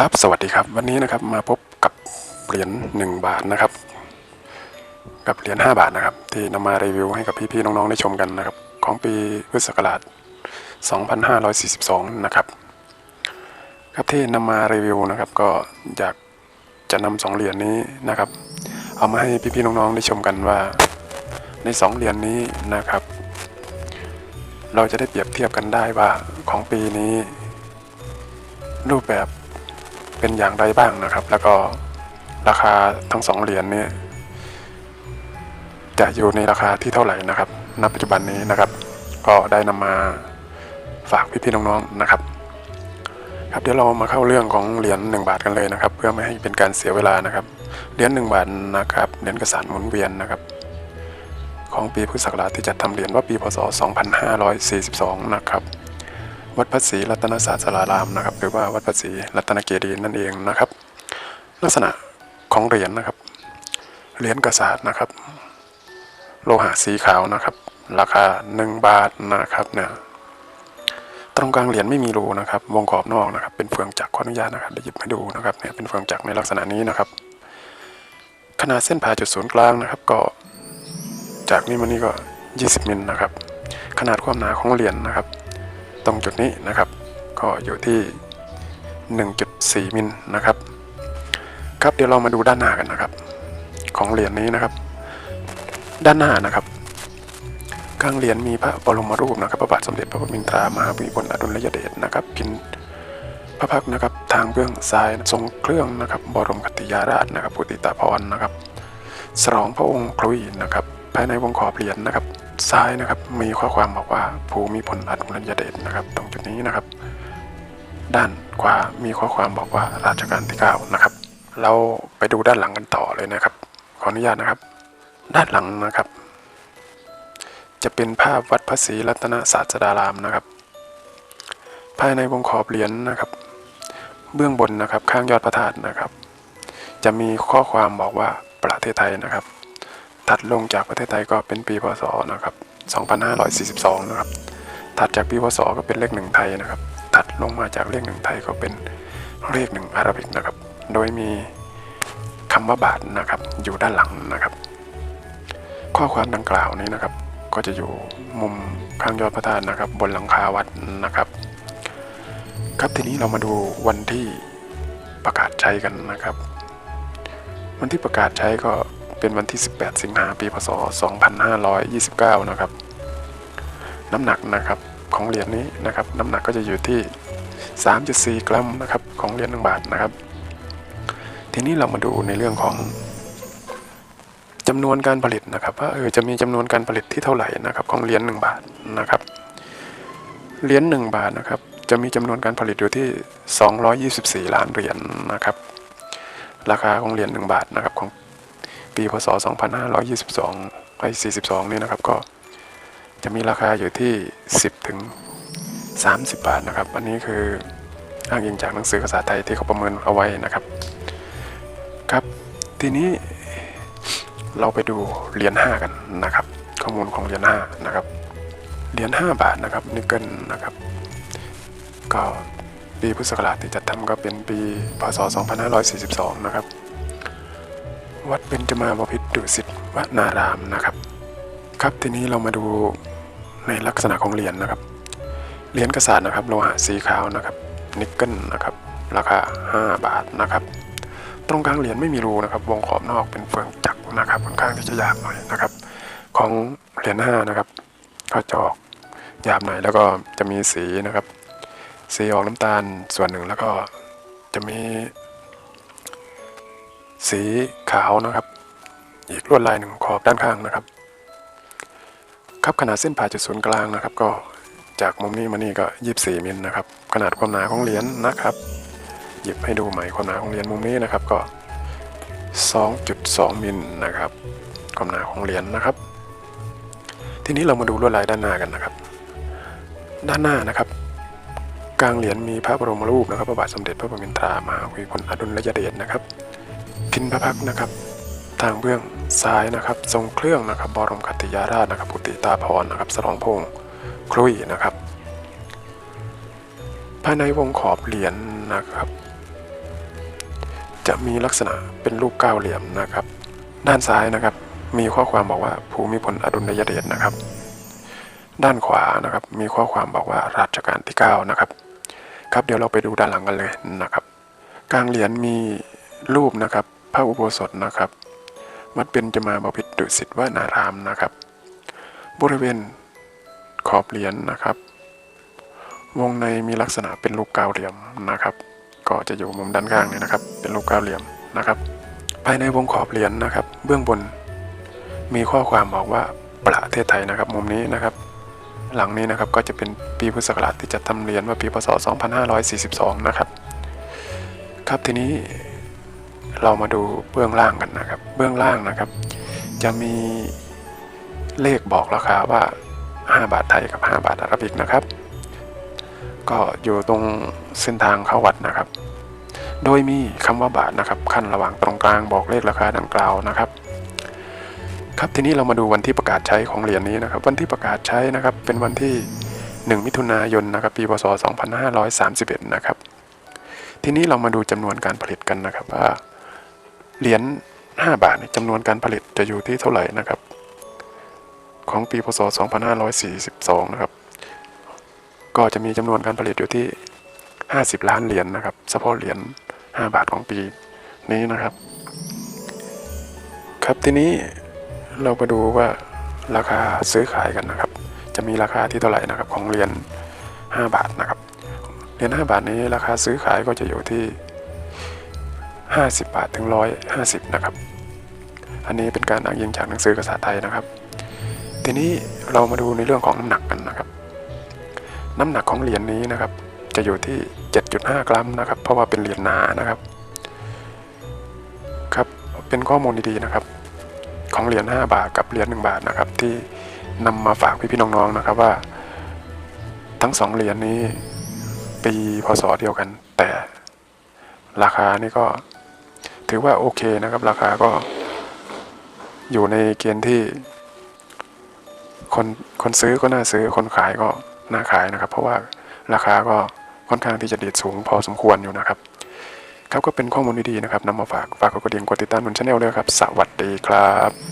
ครับ สวัสดีครับ วันนี้นะครับมาพบกับเหรียญ1บาทนะครับ กับเหรียญ5บาทนะครับ ที่นำมารีวิวให้กับพี่ๆน้องๆได้ชมกันนะครับ ของปีพุทธศักราช 2542 นะครับ ครับที่นำมารีวิวนะครับ ก็อยากจะนำสองเหรียญนี้นะครับ เอามาให้พี่ๆน้องๆได้ชมกันว่า ในสองเหรียญนี้นะครับ เราจะได้เปรียบเทียบกันได้ว่าของปีนี้รูปแบบ เป็นอย่างไรบ้างนะครับ แล้วก็ราคาทั้งสองเหรียญนี้จะอยู่ในราคาที่เท่าไหร่นะครับ ณ ปัจจุบันนี้นะครับ ก็ได้นำมาฝากพี่ๆน้องๆนะครับ ครับเดี๋ยวเรามาเข้าเรื่องของเหรียญ1บาทกันเลยนะครับ เพื่อไม่ให้เป็นการเสียเวลานะครับ เหรียญ1บาทนะครับ เหรียญกระสานหมุนเวียนนะครับ ของปีพุทธศักราชที่จัดทำเหรียญว่าปีพศ 2542 นะครับ วัดพระศรีรัตนศาสารามนะครับ หรือว่าวัดพระศรีรัตนเกดีนั่นเองนะครับ ลักษณะของเหรียญนะครับเหรียญกระสาดนะครับ โลหะสีขาวนะครับ ราคา 1 บาทนะครับเนี่ยตรงกลางเหรียญไม่มีรูนะครับ วงขอบนอกนะครับ เป็นเฟืองจักรขออนุญาตนะครับเดี๋ยวหยิบให้ดูนะครับเนี่ยเป็นเฟืองจักรในลักษณะนี้นะครับ ขนาดเส้นผ่าจุดศูนย์กลางนะครับ ก็จากนี้มานี่ก็ 20มิลนะครับ ขนาดความหนาของเหรียญนะครับ ตรงจุดนี้นะครับ ก็อยู่ที่ 1.4 มิลนะครับ ครับเดี๋ยวเรามาดูด้านหน้ากันนะครับ ของเหรียญนี้นะครับ ด้านหน้านะครับกลางเหรียญมีพระบรมรูปนะครับ พระบาทสมเด็จพระปรมินทรามหาภูมิพลอดุลยเดชนะครับพินพระพักนะครับทางเบื้องซ้ายทรงเครื่องนะครับ บรมคติยาราชนะครับปุติตาภรนะครับสรองพระองค์คลุยนะครับ ภายในวงขอบเหรียญนะครับ ซ้ายนะครับ มีข้อความบอกว่าภูมิพลอดุลยเดชนะครับ ตรงจุดนี้นะครับ ด้านขวามีข้อความบอกว่าราชการที่9นะครับ เราไปดูด้านหลังกันต่อเลยนะครับ ขออนุญาตนะครับ ด้านหลังนะครับ จะเป็นภาพวัดพระศรีรัตนศาสดารามนะครับ ภายในวงขอบเหรียญนะครับ เบื้องบนนะครับข้างยอดพระธาตุนะครับ จะมีข้อความบอกว่าประเทศไทยนะครับ ถัดลงจากประเทศไทยก็เป็นปีพศนะครับ 2542 นะครับ ถัดจากปีพศก็เป็นเลขหนึ่งไทยนะครับ ถัดลงมาจากเลขหนึ่งไทยก็เป็นเลขหนึ่งอาราบิกนะครับ โดยมีคำว่าบาทนะครับอยู่ด้านหลังนะครับ ข้อความดังกล่าวนี้นะครับ ก็จะอยู่มุมข้างยอดพระธาตุนะครับ บนหลังคาวัดนะครับ ครับทีนี้เรามาดูวันที่ประกาศใช้กันนะครับ วันที่ประกาศใช้ก็ เป็นวันที่ 18 สิงหาปีพศ 2529 นะครับ น้ำหนักนะครับของเหรียญนี้นะครับ น้ำหนักก็จะอยู่ที่ 3.4 กรัมนะครับของเหรียญหนึ่งบาทนะครับ ทีนี้เรามาดูในเรื่องของจำนวนการผลิตนะครับว่าเออจะมีจำนวนการผลิตที่เท่าไหร่นะครับของเหรียญหนึ่งบาทนะครับเหรียญหนึ่งบาทนะครับจะมีจำนวนการผลิตอยู่ที่ 224 ล้านเหรียญนะครับ ราคาของเหรียญหนึ่งบาทนะครับของ ปีพศ 2522ไป42 นี่นะครับ ก็จะมีราคาอยู่ที่ 10 ถึง 30 บาทนะครับ อันนี้คืออ้างอิงจากหนังสือภาษาไทยที่เขาประเมินเอาไว้นะครับ ครับ ทีนี้เราไปดูเหรียญ5กันนะครับ ข้อมูลของเหรียญ5นะครับ เหรียญ5บาทนะครับนิกเกิลนะครับ ก็ปีพุทธศักราชที่จัดทำก็เป็นปีพศ 2542 นะครับ วัดเบญจมาบพิตรดุสิตวนารามนะครับ ครับทีนี้เรามาดูในลักษณะของเหรียญนะครับ เหรียญกระสานนะครับโลหะสีขาวนะครับนิกเกิลนะครับราคา 5 บาทนะครับ ตรงกลางเหรียญไม่มีรูนะครับ วงขอบนอกเป็นเฟืองจักรนะครับค่อนข้างที่จะหยาบหน่อยนะครับ ของเหรียญ5นะครับก็จะออกหยาบหน่อยแล้วก็จะมีสีนะครับ สีออกน้ำตาลส่วนหนึ่งแล้วก็จะมี สีขาวนะครับ อีกลวดลายหนึ่งขอบด้านข้างนะครับ ครับขนาดเส้นผ่าจุดศูนย์กลางนะครับ ก็จากมุมนี้มานี่ก็ 24มิลนะครับ ขนาดความหนาของเหรียญนะครับ หยิบให้ดูใหม่ความหนาของเหรียญมุมนี้นะครับก็ 2.2มิลนะครับ ความหนาของเหรียญนะครับ ทีนี้เรามาดูลวดลายด้านหน้ากันนะครับ ด้านหน้านะครับกลางเหรียญมีพระบรมรูปนะครับ พระบาทสมเด็จพระปรมินทรามหาภูมิพลอดุลยเดชนะครับ พินพระพักนะครับ ทางเบื้องซ้ายนะครับ ทรงเครื่องนะครับ บรมคติยาราชนะครับปุติตาภรนะครับสรองพงษ์คลุยนะครับ ภายในวงขอบเหรียญนะครับ จะมีลักษณะเป็นรูปเก้าเหลี่ยมนะครับ ด้านซ้ายนะครับ มีข้อความบอกว่าภูมิพลอดุลยเดชนะครับ ด้านขวานะครับ มีข้อความบอกว่ารัชกาลที่ 9 นะครับ ครับเดี๋ยวเราไปดูด้านหลังกันเลยนะครับ กลางเหรียญมีรูปนะครับ พระอุโบสถนะครับวัดเบญจะมาบพิตรดุสิตวนารามนะครับ บริเวณขอบเหรียญนะครับ วงในมีลักษณะเป็นรูปเก้าเหลี่ยมนะครับ ก็จะอยู่มุมด้านข้างเนี่ยนะครับ เป็นรูปเก้าเหลี่ยมนะครับ ภายในวงขอบเหรียญนะครับ เบื้องบน มีข้อความบอกว่าประเทศไทยนะครับ มุมนี้นะครับ หลังนี้นะครับก็จะเป็นปีพุทธศักราชที่จะทำเหรียญว่าปีพศ 2542 นะครับ ครับทีนี้ เรามาดูเบื้องล่างกันนะครับ เบื้องล่างนะครับ จะมีเลขบอกราคาว่า 5 บาทไทยกับ 5 บาทอาราบิกนะครับ ก็อยู่ตรงเส้นทางเข้าวัดนะครับ โดยมีคำว่าบาทนะครับ ขั้นระหว่างตรงกลางบอกเลขราคาดังกล่าวนะครับ ครับทีนี้เรามาดูวันที่ประกาศใช้ของเหรียญนี้นะครับ วันที่ประกาศใช้นะครับเป็นวันที่ 1 มิถุนายนนะครับ ปีพศ 2531 นะครับ ทีนี้เรามาดูจำนวนการผลิตกันนะครับว่า เหรียญ5บาทจำนวนการผลิตจะอยู่ที่เท่าไหร่นะครับ ของปีพศ 2542 นะครับ ก็จะมีจำนวนการผลิตอยู่ที่ 50 ล้านเหรียญนะครับเฉพาะเหรียญ5บาทของปีนี้นะครับ ครับทีนี้เรามาดูว่าราคาซื้อขายกันนะครับ จะมีราคาที่เท่าไหร่นะครับของเหรียญ5บาทนะครับเหรียญ5บาทนี้ราคาซื้อขายก็จะอยู่ที่ 50 บาทถึง 150 นะครับ อันนี้เป็นการอ้างอิงจากหนังสือภาษาไทยนะครับ ทีนี้เรามาดูในเรื่องของน้ำหนักกันนะครับ น้ำหนักของเหรียญนี้นะครับ จะอยู่ที่ 7.5 กรัมนะครับ เพราะว่าเป็นเหรียญหนานะครับ ครับ เป็นข้อมูลดีๆนะครับ ของเหรียญ5บาทกับเหรียญ1บาทนะครับ ที่นำมาฝากพี่ๆน้องๆนะครับว่า ทั้งสองเหรียญนี้ปีพศเดียวกันแต่ราคานี่ก็ ถือว่าโอเคนะครับ ราคาก็อยู่ในเกณฑ์ที่ คนคนซื้อก็น่าซื้อคนขายก็น่าขายนะครับ เพราะว่าราคาก็ค่อนข้างที่จะดีดสูงพอสมควรอยู่นะครับ ครับก็เป็นข้อมูลดีๆนะครับนำมาฝากฝากกดกระดิ่งกดติดตามบนช่องด้วยครับ สวัสดีครับ